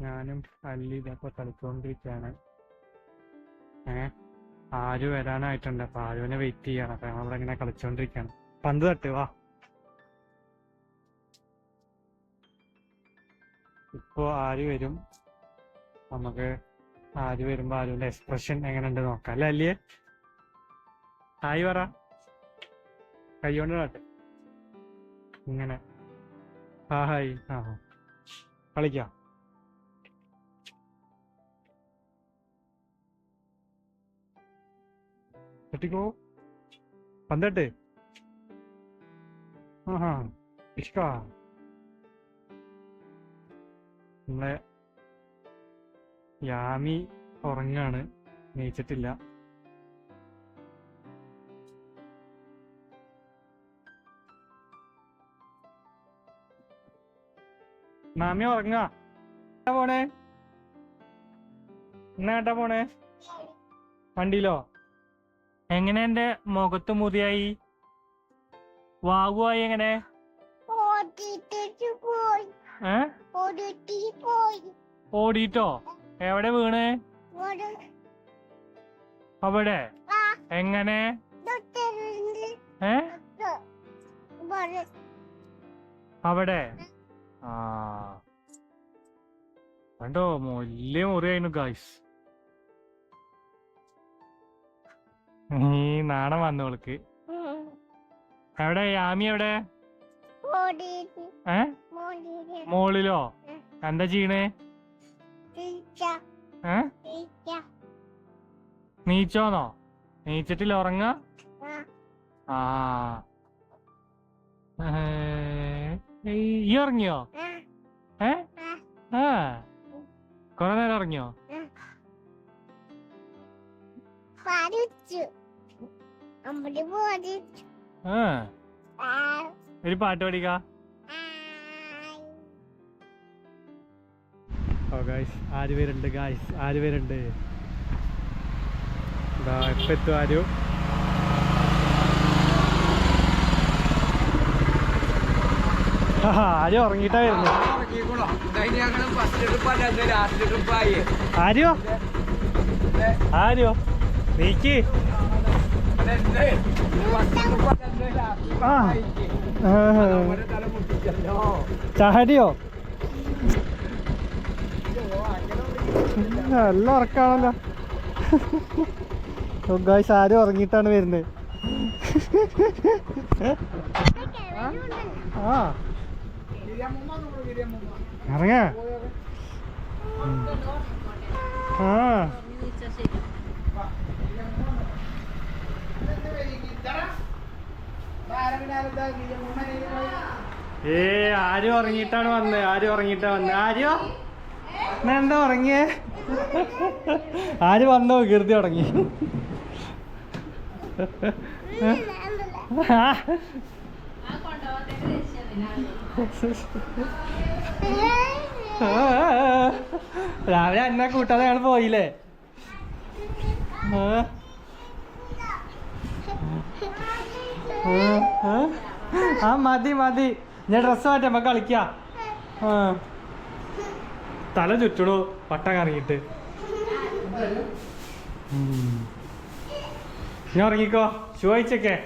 ഞാനും അല്ലി ഇതൊക്കെ കളിച്ചോണ്ടിരിക്കാണ്. ഏ? ആര് വരാനായിട്ടുണ്ട്? അപ്പൊ ആരുവിനെ വെയിറ്റ് ചെയ്യാണ്. അപ്പൊ ഞങ്ങളിവിടെ ഇങ്ങനെ കളിച്ചോണ്ടിരിക്കാണ്. പന്ത് തട്ട് വാ. ഇപ്പോ ആര് വരും? നമുക്ക് ആര് വരുമ്പോ ആരുവിന്റെ എക്സ്പ്രഷൻ എങ്ങനെയുണ്ട് നോക്കാം. അല്ലേ അല്ലിയെ? ഹായ് പറ. കൈകൊണ്ട് കാട്ട് ഇങ്ങനെ. ആ ഹായ്. ആ. കളിക്കാം. കെട്ടിക്കോ? പന്തട്ടെ. ആഹാ ഇഷ്ക നമ്മളെ യാമി ഉറങ്ങാണ്. നീച്ചിട്ടില്ല. മാമി ഉറങ്ങാ. പോണേ? പോണേ എന്നാട്ടാ പോണേ? വണ്ടിയിലോ? എങ്ങനെ എന്റെ മുഖത്ത് മുറിയായി? വാകുവായി എങ്ങനെ? ഓടിട്ടോ എവിടെ വീണ്? അവിടെ? എങ്ങനെ? അവിടെ? ആ. കണ്ടോ വലിയ മുറിയായിരുന്നു ഗായ്സ് ഈ നാണം വന്നോൾക്ക് എവിടെ? യാമി എവിടെ? ഏ? മോളിലോ. എന്താ ചെയ്യണേ? ഏ? നീച്ചോന്നോ? നീച്ചിട്ടില്ല ഉറങ്ങ? ആ. ഈ- ഇറങ്ങിയോ ഉറങ്ങിയോ ഏ? ആ. ആ. കൊറേ നേരം ഉറങ്ങിയോ? ഒരു പാട്ട് പഠിക്കാ ഓ ഗായ്സ് ആര് പേരുണ്ട് ഗായ്സ് ആര് പേരുണ്ട്? ഇപ്പൊ എത്തും ആരും. ആരും ഉറങ്ങിയിട്ടാ വരുന്നു. ആര്യോ? ആര്യോ? നീക്ക് ആ ചാടിയോ നല്ല ഉറക്കാണല്ലോ ഗായ്സ് ആരും ഉറങ്ങിയിട്ടാണ് വരുന്നത്. ആ. ഇറങ്ങ. ആ. ഏ ആരും ഉറങ്ങിയിട്ടാണ് വന്നത് ആരും ഉറങ്ങിയിട്ടാ വന്നത് ആര്യോ? എന്താ ഉറങ്ങിയേ? ആര് വന്നോ? കീർത്തി ഉറങ്ങി. രാവിലെ എന്നെ കൂട്ടാതെ ഞങ്ങൾ പോയില്ലേ? ആ മതി മതി. ഞാൻ ഡ്രസ് മാറ്റി നമ്മ കളിക്കാം. തല ചുറ്റണു പട്ടം കറങ്ങിയിട്ട്. ഞാൻ ഇറങ്ങിക്കോ ചോദിച്ചൊക്കെ